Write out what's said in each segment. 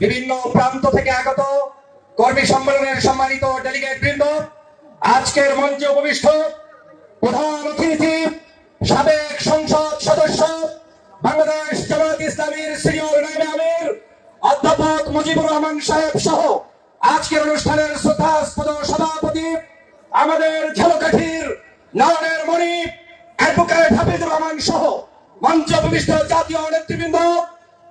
বিভিন্ন প্রান্ত থেকে আগত কর্মী সম্মেলনের সম্মানিত ডেলিগেট বৃন্দ, আজকের মঞ্চে উপবিষ্ট প্রধান অতিথি, সাবেক সংসদ সদস্য, বাংলাদেশ জামাত ইসলামীর সিনিয়র আমির, অধ্যাপক মুজিবুর রহমান সাহেব সহ আজকের অনুষ্ঠানের শ্রদ্ধাস্পদ সভাপতি আমাদের ঝালকাঠির নয়নের মণি অ্যাডভোকেট হাফিজুর রহমান সহ মঞ্চ উপবিষ্ট জাতীয় নেতৃবৃন্দ,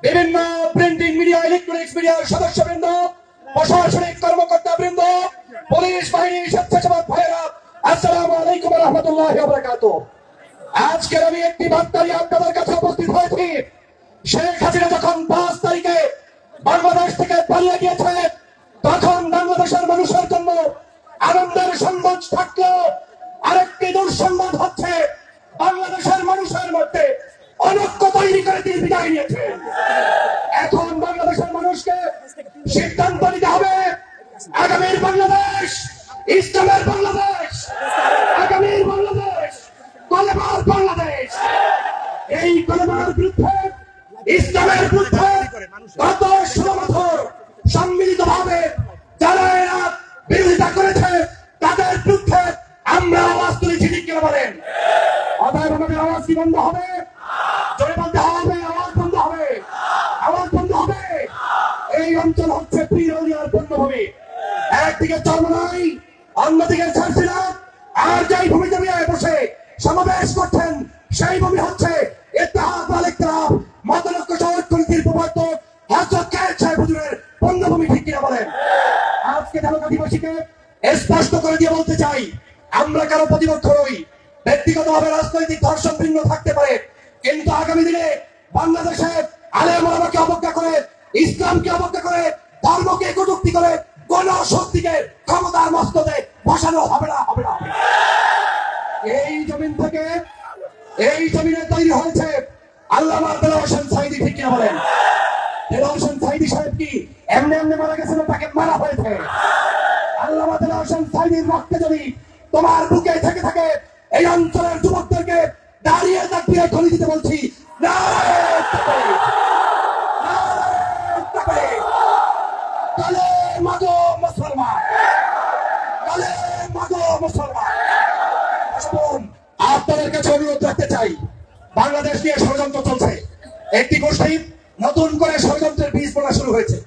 বিভিন্ন প্রিন্টিং মিডিয়া ইলেকট্রনিক্স মিডিয়ার সদস্যবৃন্দ, প্রশাসনিক কর্মকর্তা বৃন্দ পুলিশ বাহিনী স্বেচ্ছাসেবক ভাইরা আসসালামু আলাইকুম রহমতুল্লাহ বারাকাতুহ। আজকের আমি একটি বার্তা নিয়ে আপনাদের কাছে উপস্থিত হয়েছি। শেখ হাসিনা যখন পাঁচ তারিখে বাংলাদেশ থেকে পালিয়ে গিয়েছে আনন্দের সংবাদ থাকলেও আরেকটি দুঃসংবাদ হচ্ছে, বাংলাদেশের মানুষের মধ্যে অনৈক্য তৈরি করে তিনি বিদায় এখন বাংলাদেশের মানুষকে সিদ্ধান্ত নিতে হবে, আগামীর বাংলাদেশ, ইসলামের বাংলাদেশ, আগামীর বাংলাদেশ কলেমার বাংলাদেশ। এই কলেমার বিরুদ্ধে, ইসলামের বিরুদ্ধে গত ষোলো বছর সম্মিলিত ভাবে যারা বন্ধ হবে। জোরে বলতে হবে, আওয়াজ বন্ধ হবে, আওয়াজ বন্ধ হবে। এই অঞ্চল হচ্ছে প্রিয়লিয়ার পূর্ণভূমি একদিকে চর্মনাই, অন্যদিকে ছাড়ছিলাম আর যেই ভূমিতে নিয়ে বসে সমাবেশ করছেন, সেই ভূমি হচ্ছে ওয়াল ইখতিলাফ মতলক্ষ সৈকৃতির প্রবর্তক হযরত কায়েদ সাহেব ঠিক কিনা বলেন? আজকে ঢাকা দিবসীকে স্পষ্ট করে দিয়ে বলতে চাই, আমরা কারও প্রতিপক্ষ নই। ব্যক্তিগতভাবে রাজনৈতিক ধর্ষণ ভিন্ন থাকতে পারে। কিন্তু আগামী দিনে বাংলাদেশে আলেম ওলামাকে অবজ্ঞা করে, ইসলামকে অবজ্ঞা করে, ধর্মকে কটুক্তি করে কোন শক্তিকে ক্ষমতার মস্ততে বসানো হবে না হবে না এই জমিন থেকে এই জমিনে তৈরি হয়েছে আল্লাহ দেলাওয়ার হোসেন সাইদি, ঠিক কিনা বলেন? দেলাওয়ার হোসেন সাইদি সাহেব কি এমনি এমনি মারা গেছে না তাকে মারা হয়েছে। আল্লাহ দেলাওয়ার হোসেন সাইদির রক্তে যদি তোমার বুকে থেকে থাকে এই অঞ্চলের যুবকদেরকে দাঁড়িয়ে দাঁড়িয়ে খলি দিতে বলছি। আপনাদের কাছে অনুরোধ রাখতে চাই বাংলাদেশ নিয়ে ষড়যন্ত্র চলছে একটি গোষ্ঠী নতুন করে ষড়যন্ত্রের বীজ বোনা শুরু হয়েছে